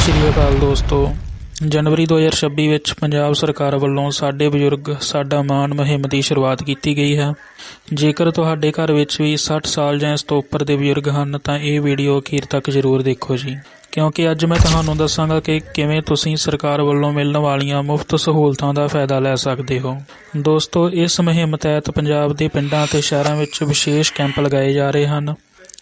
ਸ਼੍ਰੀ ਅਕਾਲ ਦੋਸਤੋ। ਜਨਵਰੀ 2026 ਵਿੱਚ ਪੰਜਾਬ ਸਰਕਾਰ ਵੱਲੋਂ ਸਾਡੇ ਬਜ਼ੁਰਗ, ਸਾਡਾ ਮਾਣ ਮੁਹਿੰਮ ਦੀ ਸ਼ੁਰੂਆਤ ਕੀਤੀ ਗਈ ਹੈ। ਜੇਕਰ ਤੁਹਾਡੇ ਘਰ ਵਿੱਚ ਵੀ 60 ਸਾਲ ਜਾਂ ਇਸ ਤੋਂ ਉੱਪਰ ਦੇ ਬਜ਼ੁਰਗ ਹਨ, ਤਾਂ ਇਹ ਵੀਡੀਓ ਅਖੀਰ ਤੱਕ ਜ਼ਰੂਰ ਦੇਖੋ ਜੀ। ਕਿਉਂਕਿ ਅੱਜ ਮੈਂ ਤੁਹਾਨੂੰ ਦੱਸਾਂਗਾ ਕਿ ਕਿਵੇਂ ਤੁਸੀਂ ਸਰਕਾਰ ਵੱਲੋਂ ਮਿਲਣ ਵਾਲੀਆਂ ਮੁਫਤ ਸਹੂਲਤਾਂ ਦਾ ਫਾਇਦਾ ਲੈ ਸਕਦੇ ਹੋ। ਦੋਸਤੋ, ਇਸ ਮੁਹਿੰਮ ਤਹਿਤ ਪੰਜਾਬ ਦੇ ਪਿੰਡਾਂ ਅਤੇ ਸ਼ਹਿਰਾਂ ਵਿੱਚ ਵਿਸ਼ੇਸ਼ ਕੈਂਪ ਲਗਾਏ ਜਾ ਰਹੇ ਹਨ।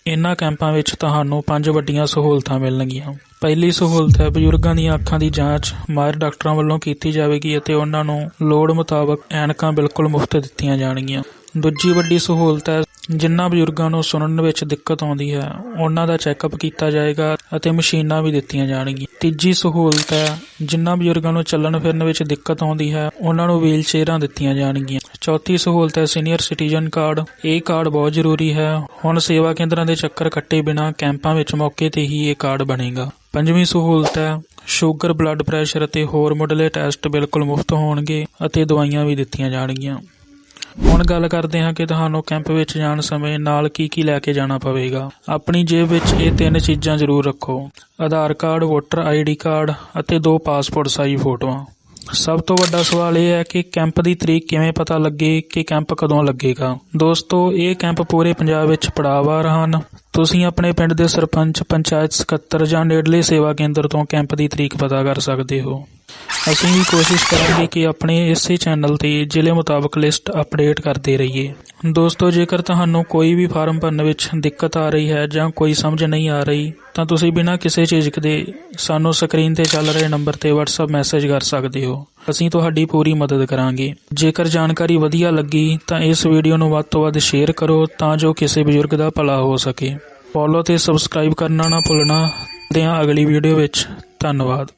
ਇਨ੍ਹਾਂ ਕੈਂਪਾਂ ਵਿੱਚ ਤੁਹਾਨੂੰ ਪੰਜ ਵੱਡੀਆਂ ਸਹੂਲਤਾਂ ਮਿਲਣਗੀਆਂ। ਪਹਿਲੀ ਸਹੂਲਤ ਹੈ ਬਜ਼ੁਰਗਾਂ ਦੀਆਂ ਅੱਖਾਂ ਦੀ ਜਾਂਚ ਮਾਹਿਰ ਡਾਕਟਰਾਂ ਵੱਲੋਂ ਕੀਤੀ ਜਾਵੇਗੀ ਅਤੇ ਉਹਨਾਂ ਨੂੰ ਲੋੜ ਮੁਤਾਬਕ ਐਨਕਾਂ ਬਿਲਕੁਲ ਮੁਫਤ ਦਿੱਤੀਆਂ ਜਾਣਗੀਆਂ। ਦੂਜੀ ਵੱਡੀ ਸਹੂਲਤ ਹੈ ਜਿਨ੍ਹਾਂ ਬਜ਼ੁਰਗਾਂ ਨੂੰ ਸੁਣਨ ਵਿੱਚ ਦਿੱਕਤ ਆਉਂਦੀ ਹੈ, ਉਹਨਾਂ ਦਾ ਚੈੱਕਅਪ ਕੀਤਾ ਜਾਏਗਾ ਅਤੇ ਮਸ਼ੀਨਾਂ ਵੀ ਦਿੱਤੀਆਂ ਜਾਣਗੀਆਂ। ਤੀਜੀ ਸਹੂਲਤ ਹੈ ਜਿਨ੍ਹਾਂ ਬਜ਼ੁਰਗਾਂ ਨੂੰ ਚੱਲਣ ਫਿਰਨ ਵਿੱਚ ਦਿੱਕਤ ਆਉਂਦੀ ਹੈ, ਉਹਨਾਂ ਨੂੰ ਵੀਲ ਚੇਅਰਾਂ ਦਿੱਤੀਆਂ ਜਾਣਗੀਆਂ। ਚੌਥੀ ਸਹੂਲਤ ਹੈ, ਸੀਨੀਅਰ ਸਿਟੀਜ਼ਨ ਕਾਰਡ। ਇਹ ਕਾਰਡ ਬਹੁਤ ਜ਼ਰੂਰੀ ਹੈ। ਹੁਣ ਸੇਵਾ ਕੇਂਦਰਾਂ ਦੇ ਚੱਕਰ ਕੱਟੇ ਬਿਨਾਂ ਕੈਂਪਾਂ ਵਿੱਚ ਮੌਕੇ ਤੇ ਹੀ ਇਹ ਕਾਰਡ ਬਣੇਗਾ। ਪੰਜਵੀਂ ਸਹੂਲਤ ਹੈ। ਸ਼ੂਗਰ ਬਲੱਡ ਪ੍ਰੈਸ਼ਰ ਅਤੇ ਹੋਰ ਮੁੱਢਲੇ ਟੈਸਟ ਬਿਲਕੁਲ ਮੁਫਤ ਹੋਣਗੇ ਅਤੇ ਦਵਾਈਆਂ ਵੀ ਦਿੱਤੀਆਂ ਜਾਣਗੀਆਂ। ਹੁਣ ਗੱਲ ਕਰਦੇ ਹਾਂ ਕਿ ਤੁਹਾਨੂੰ ਕੈਂਪ ਵਿੱਚ ਜਾਣ ਸਮੇਂ ਨਾਲ ਕੀ ਕੀ ਲੈ ਕੇ ਜਾਣਾ ਪਵੇਗਾ। ਆਪਣੀ ਜੇਬ ਵਿੱਚ ਇਹ ਤਿੰਨ ਚੀਜ਼ਾਂ ਜ਼ਰੂਰ ਰੱਖੋ। Aadhaar card, voter ID card ਅਤੇ ਦੋ ਪਾਸਪੋਰਟ ਸਾਈਜ਼ ਫੋਟੋਆਂ। ਸਭ ਤੋਂ ਵੱਡਾ ਸਵਾਲ ਇਹ ਹੈ ਕਿ ਕੈਂਪ ਦੀ ਤਰੀਕ ਕਿਵੇਂ ਪਤਾ ਲੱਗੇ ਕਿ ਕੈਂਪ ਕਦੋਂ ਲੱਗੇਗਾ? ਦੋਸਤੋ, ਇਹ ਕੈਂਪ ਪੂਰੇ ਪੰਜਾਬ ਵਿੱਚ ਪੜਾਅਵਾਰ ਹਨ। ਤੁਸੀਂ ਆਪਣੇ ਪਿੰਡ ਦੇ ਸਰਪੰਚ, ਪੰਚਾਇਤ ਸਕੱਤਰ ਜਾਂ ਨੇੜਲੇ ਸੇਵਾ ਕੇਂਦਰ ਤੋਂ ਕੈਂਪ ਦੀ ਤਰੀਕ ਪਤਾ ਕਰ ਸਕਦੇ ਹੋ। ਅਸੀਂ ਵੀ ਕੋਸ਼ਿਸ਼ ਕਰਾਂਗੇ ਕਿ ਆਪਣੇ ਇਸੇ ਚੈਨਲ ਤੇ ਜ਼ਿਲ੍ਹੇ ਮੁਤਾਬਕ ਲਿਸਟ ਅਪਡੇਟ ਕਰਦੇ ਰਹੀਏ। ਦੋਸਤੋ, ਜੇਕਰ ਤੁਹਾਨੂੰ ਕੋਈ ਵੀ ਫਾਰਮ ਭਰਨ ਵਿੱਚ ਦਿੱਕਤ ਆ ਰਹੀ ਹੈ ਜਾਂ ਕੋਈ ਸਮਝ ਨਹੀਂ ਆ ਰਹੀ, ਤਾਂ ਤੁਸੀਂ ਬਿਨਾਂ ਕਿਸੇ ਝਿਜਕ ਦੇ ਸਾਨੂੰ ਸਕਰੀਨ ਤੇ ਚੱਲ ਰਹੇ ਨੰਬਰ ਤੇ WhatsApp ਮੈਸੇਜ ਕਰ ਸਕਦੇ ਹੋ। ਅਸੀਂ ਤੁਹਾਡੀ ਪੂਰੀ ਮਦਦ ਕਰਾਂਗੇ। ਜੇਕਰ ਜਾਣਕਾਰੀ ਵਧੀਆ ਲੱਗੀ, ਤਾਂ ਇਸ ਵੀਡੀਓ ਨੂੰ ਵੱਧ ਤੋਂ ਵੱਧ ਸ਼ੇਅਰ ਕਰੋ ਤਾਂ ਜੋ ਕਿਸੇ ਬਜ਼ੁਰਗ ਦਾ ਭਲਾ ਹੋ ਸਕੇ। ਫੋਲੋ ਤੇ ਸਬਸਕ੍ਰਾਈਬ ਕਰਨਾ ਨਾ ਭੁੱਲਣਾ। ਦੇ ਅਗਲੀ ਵੀਡੀਓ ਵਿੱਚ। ਧੰਨਵਾਦ।